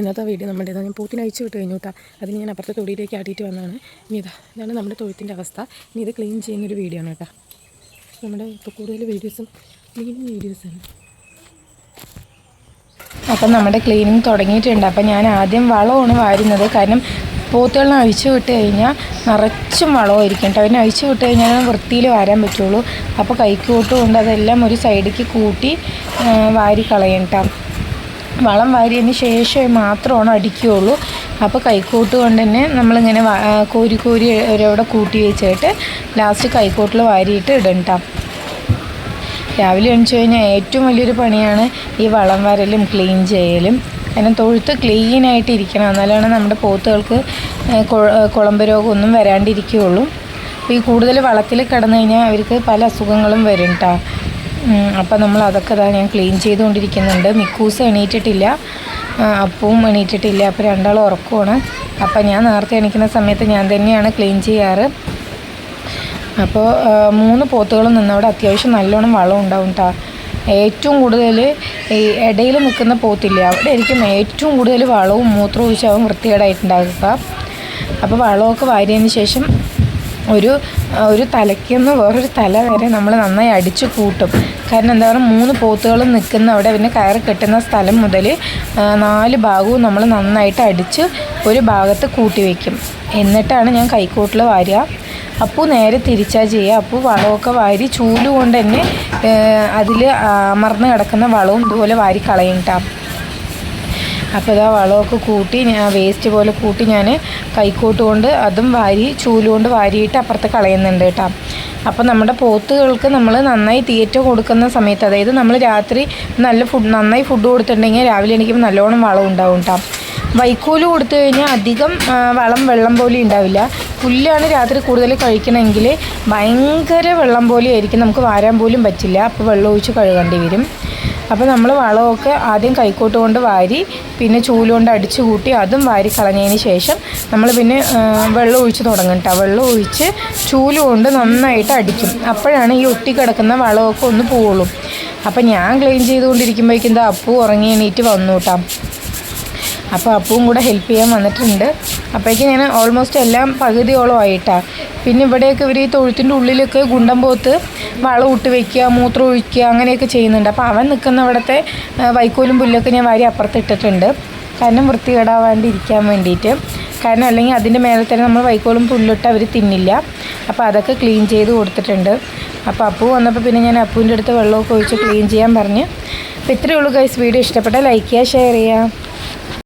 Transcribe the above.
ഇന്നത്തെ വീഡിയോ നമ്മുടെ ഞാൻ പൂത്തിന് അയച്ചു വിട്ട് കഴിഞ്ഞു കേട്ടോ. അതിന് ഞാൻ അപ്പുറത്തെ തൊടിയിലേക്ക് ആട്ടിയിട്ട് വന്നതാണ്. ഇനി ഇതാ ഇതാണ് നമ്മുടെ തൊഴുത്തിന്റെ അവസ്ഥ. ഇനി ഇത് ക്ലീൻ ചെയ്യുന്നൊരു വീഡിയോ ആണ് കേട്ടോ. നമ്മുടെ ഇപ്പോൾ കൂടുതൽ വീഡിയോസും ക്ലീനിങ് വീഡിയോസാണ് അപ്പം നമ്മുടെ ക്ലീനിങ് തുടങ്ങിയിട്ടുണ്ട്. അപ്പം ഞാൻ ആദ്യം വളമാണ് വാരുന്നത്. കാരണം പോത്തുകളിനെ അഴിച്ചു വിട്ട് കഴിഞ്ഞാൽ നിറച്ചും വളമായിരിക്കും കേട്ടോ. അതിനെ അഴിച്ചു വിട്ട് കഴിഞ്ഞാൽ വൃത്തിയിൽ വാരാൻ പറ്റുള്ളൂ. അപ്പോൾ കൈക്കൂട്ടുകൊണ്ട് അതെല്ലാം ഒരു സൈഡിലേക്ക് കൂട്ടി വാരി കളയും കേട്ടോ. വളം വാരിയതിന് ശേഷം മാത്രമാണ് അടിക്കുകയുള്ളൂ. അപ്പോൾ കൈക്കോട്ട് കൊണ്ട് തന്നെ നമ്മളിങ്ങനെ കോരി കോരി ഒരവിടെ കൂട്ടി വെച്ചിട്ട് ലാസ്റ്റ് കൈക്കോട്ടിൽ വാരിയിട്ട് ഇടണ്ട രാവിലെ എണിച്ചു കഴിഞ്ഞാൽ ഏറ്റവും വലിയൊരു പണിയാണ് ഈ വളം വരലും ക്ലീൻ ചെയ്യലും. കാരണം തൊഴുത്ത് ക്ലീൻ ആയിട്ട് എന്നാലാണ് നമ്മുടെ പോത്തുകൾക്ക് കുളമ്പ് രോഗമൊന്നും വരാണ്ടിരിക്കുകയുള്ളൂ. അപ്പോൾ ഈ കൂടുതൽ വളത്തിൽ കിടന്നു കഴിഞ്ഞാൽ അവർക്ക് പല അസുഖങ്ങളും വരും കേട്ടോ അപ്പം നമ്മൾ അതൊക്കെ ഇതാ ഞാൻ ക്ലീൻ ചെയ്തുകൊണ്ടിരിക്കുന്നുണ്ട്. മിക്കൂസ് എണീറ്റിട്ടില്ല. അപ്പവും എണീറ്റിട്ടില്ല. അപ്പോൾ രണ്ടാളും ഉറക്കുവാണ്. അപ്പം ഞാൻ നേരത്തെ എണീക്കുന്ന സമയത്ത് ഞാൻ തന്നെയാണ് ക്ലീൻ ചെയ്യാറ്. അപ്പോൾ മൂന്ന് പോത്തുകളും നിന്നവിടെ അത്യാവശ്യം നല്ലോണം വളം ഉണ്ടാവും കേട്ടോ ഏറ്റവും കൂടുതൽ ഈ ഇടയിൽ നിൽക്കുന്ന പോത്തില്ല അവിടെ ആയിരിക്കും ഏറ്റവും കൂടുതൽ വളവും മൂത്രവും ഒഴിച്ചാവും വൃത്തികേടായിട്ടുണ്ടാകുക അപ്പോൾ വളമൊക്കെ വാരിയതിന് ശേഷം ഒരു ഒരു തലയ്ക്കുന്ന് വേറൊരു തല വരെ നമ്മൾ നന്നായി അടിച്ചു കൂട്ടും. കാരണം എന്താ പറയുക മൂന്ന് പോത്തുകളും നിൽക്കുന്ന അവിടെ പിന്നെ കയറ് കെട്ടുന്ന സ്ഥലം മുതൽ നാല് ഭാഗവും നമ്മൾ നന്നായിട്ട് അടിച്ച് ഒരു ഭാഗത്ത് കൂട്ടി വയ്ക്കും എന്നിട്ടാണ് ഞാൻ കൈക്കോട്ടിൽ വാരുക. അപ്പോൾ നേരെ തിരിച്ചാൽ ചെയ്യുക. അപ്പോൾ വളമൊക്കെ വാരി ചൂൽ കൊണ്ട് തന്നെ അതിൽ അമർന്ന് കിടക്കുന്ന വളവും ഇതുപോലെ വാരി കളയും കേട്ടോ അപ്പോൾ ഇതാ വളമൊക്കെ കൂട്ടി ഞാൻ വേസ്റ്റ് പോലെ കൂട്ടി ഞാൻ കൈക്കോട്ട് കൊണ്ട് അതും വാരി ചൂലുകൊണ്ട് വാരിയിട്ട് അപ്പുറത്ത് കളയുന്നുണ്ട് കേട്ടോ. അപ്പോൾ നമ്മുടെ പോത്തുകൾക്ക് നമ്മൾ നന്നായി തീറ്റ കൊടുക്കുന്ന സമയത്ത് അതായത് നമ്മൾ രാത്രി നല്ല ഫുഡ് നന്നായി ഫുഡ് കൊടുത്തിട്ടുണ്ടെങ്കിൽ രാവിലെ എണീക്കുമ്പോൾ നല്ലോണം വളം ഉണ്ടാവും കേട്ടോ. വൈക്കോൽ കൊടുത്തു കഴിഞ്ഞാൽ അധികം വളം വെള്ളം പോലെ ഉണ്ടാവില്ല. പുല്ലാണ് രാത്രി കൂടുതൽ കഴിക്കണമെങ്കിൽ ഭയങ്കര വെള്ളം പോലെ ആയിരിക്കും നമുക്ക് വാരാൻ പോലും പറ്റില്ല. അപ്പോൾ വെള്ളം ഒഴിച്ച് കഴുകേണ്ടി വരും. അപ്പോൾ നമ്മൾ വളമൊക്കെ ആദ്യം കൈക്കോട്ട് കൊണ്ട് വാരി പിന്നെ ചൂൽ കൊണ്ട് അടിച്ചു കൂട്ടി അതും വാരി കളഞ്ഞതിന് ശേഷം നമ്മൾ പിന്നെ വെള്ളം ഒഴിച്ച് തുടങ്ങും കേട്ടോ വെള്ളം ഒഴിച്ച് ചൂൽ കൊണ്ട് നന്നായിട്ട് അടിക്കും. അപ്പോഴാണ് ഈ ഒട്ടിക്കിടക്കുന്ന വളമൊക്കെ ഒന്ന് പോവുള്ളൂ. അപ്പം ഞാൻ ക്ലീൻ ചെയ്തുകൊണ്ടിരിക്കുമ്പോഴേക്കും എന്താ അപ്പു ഉറങ്ങി എണീറ്റ് വന്നു കേട്ടോ അപ്പോൾ അപ്പവും കൂടെ ഹെൽപ്പ് ചെയ്യാൻ വന്നിട്ടുണ്ട്. അപ്പോഴേക്കും ഞാൻ ഓൾമോസ്റ്റ് എല്ലാം പകുതിയോളം ആയിട്ടാണ് പിന്നെ ഇവിടെയൊക്കെ ഇവർ ഈ തൊഴുത്തിന്റെ ഉള്ളിലൊക്കെ ഗുണ്ടം പോത്ത് വളം ഇട്ട് വെക്കുക മൂത്രം ഒഴിക്കുക അങ്ങനെയൊക്കെ ചെയ്യുന്നുണ്ട്. അപ്പോൾ അവൻ നിൽക്കുന്ന അവിടുത്തെ വൈക്കോലും പുല്ലൊക്കെ ഞാൻ വാരി അപ്പുറത്ത് ഇട്ടിട്ടുണ്ട്. കാരണം വൃത്തികേടാവാണ്ടിരിക്കാൻ വേണ്ടിയിട്ട്. കാരണം അല്ലെങ്കിൽ അതിന്റെ മേലെ തന്നെ നമ്മൾ വൈക്കോലും പുല്ലിട്ട് അവർ തിന്നില്ല. അപ്പോൾ അതൊക്കെ ക്ലീൻ ചെയ്ത് കൊടുത്തിട്ടുണ്ട്. അപ്പോൾ അപ്പു വന്നപ്പോൾ പിന്നെ ഞാൻ അപ്പുവിന്റെ അടുത്ത് വെള്ളമൊക്കെ ഒഴിച്ച് ക്ലീൻ ചെയ്യാൻ പറഞ്ഞ്. അപ്പോൾ ഇത്രയേ ഉള്ളൂ ഗൈസ് വീഡിയോ ഇഷ്ടപ്പെട്ടാൽ ലൈക്ക് ചെയ്യുക ഷെയർ ചെയ്യുക.